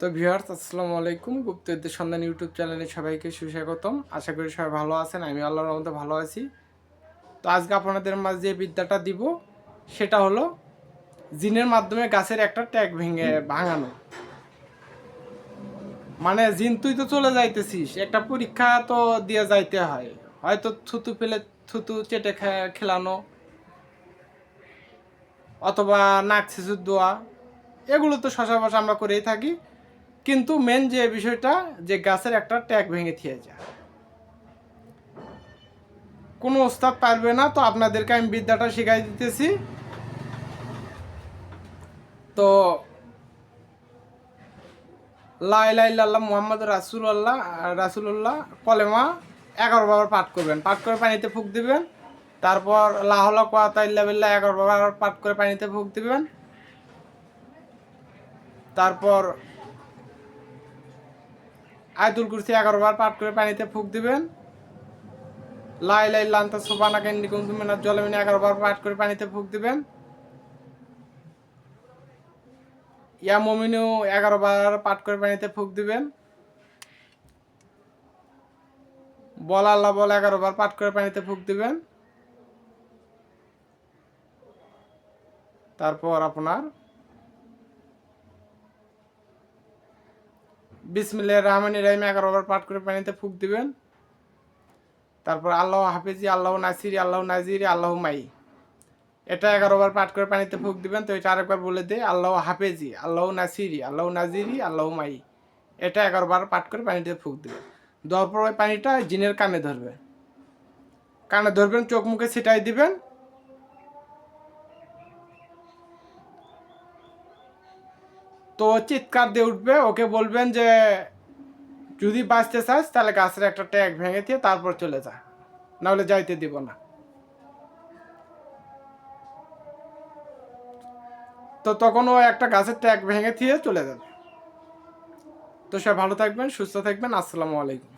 তো ভিউয়ার্স, আসসালামু আলাইকুম। গুপ্তদের সন্ধান ইউটিউব চ্যানেলে সবাইকে সুস্বাগতম। আশা করি সবাই ভালো আছেন, আমি আল্লাহর রহমতে ভালো আছি। তো আজকে আপনাদের মাঝে যে বিদ্যাটা দিব, সেটা হলো জিনের মাধ্যমে গাছের একটা ট্যাগ ভেঙে ভাঙানো। মানে জিন, তুই তো চলে যাইতেছিস, একটা পরীক্ষা তো দিয়ে যাইতে হয়। হয়তো থুতু ফেলে, থুতু চেটে খেলানো, অথবা নাক শিশুর দোয়া, এগুলো তো সচরাচর আমরা করেই থাকি। কিন্তু মেন যে বিষয়টা, যে গাছের একটা ট্যাগ ভেঙে থিয়ে যায়। কোনো ওস্তাদ পারবে না, তো আপনাদেরকে আমি বিদ্যাটা শিখাই দিতেছি। তো লাইলাইল্লাহ মোহাম্মদ রাসুল্লাহ রাসুল্লাহ কলেমা এগারো বাবার পাঠ করবেন। পাঠ করে পানিতে ফুক দিবেন, তারপর লাহলা কোয়াতাইল্লা বিল্লাহ এগারো বাবার পাঠ করে পানিতে ফুক দিবেন, তারপর আয়তুল কুরসি এগারো বার পাঠ করে পানিতে ফুক দিবেন। লাই লাই লান্তা সোপানা কেন্দ্রি জলে জলমিনি এগারো বার পাঠ করে পানিতে ফুক দিবেন। ইয়া মমিনু এগারো বার পাঠ করে পানিতে ফুক দিবেন। বল আল্লাহ বল এগারো বার পাঠ করে পানিতে ফুক দিবেন। তারপর আপনার বিসমিল্লাহ রহমান রাহিম, এগারো বার পাঠ করে পানিতে ফুক দিবেন। তারপর আল্লাহ হাফিজি, আল্লাহ নাসিরি, আল্লাহ নাজিরি, আল্লাহ মাই। এটা এগারো বার পাঠ করে পানিতে ফুক দিবেন। তো এটা আরেকবার বলে দে আল্লাহ হাফেজি, আল্লাহ নাসিরি, আল্লাহ নাজিরি, আল্লাহ মাই। এটা এগারো বার পাঠ করে পানিতে ফুক দিবেন। দেওয়ার পর ওই পানিটা জিনের কানে ধরবে কানে ধরবেন, চোখ মুখে ছিটাই দিবেন। তো চিৎকার দিয়ে উঠবে, ওকে বলবেন যে, যদি বাঁচতে চাস, তাহলে গাছের একটা ট্যাগ ভেঙে দিয়ে তারপর চলে যা, নাহলে যাইতে দিব না। তো তখন ও একটা গাছের ট্যাগ ভেঙে দিয়ে চলে যাবে। তো সে ভালো থাকবেন, সুস্থ থাকবেন, আসসালামু আলাইকুম।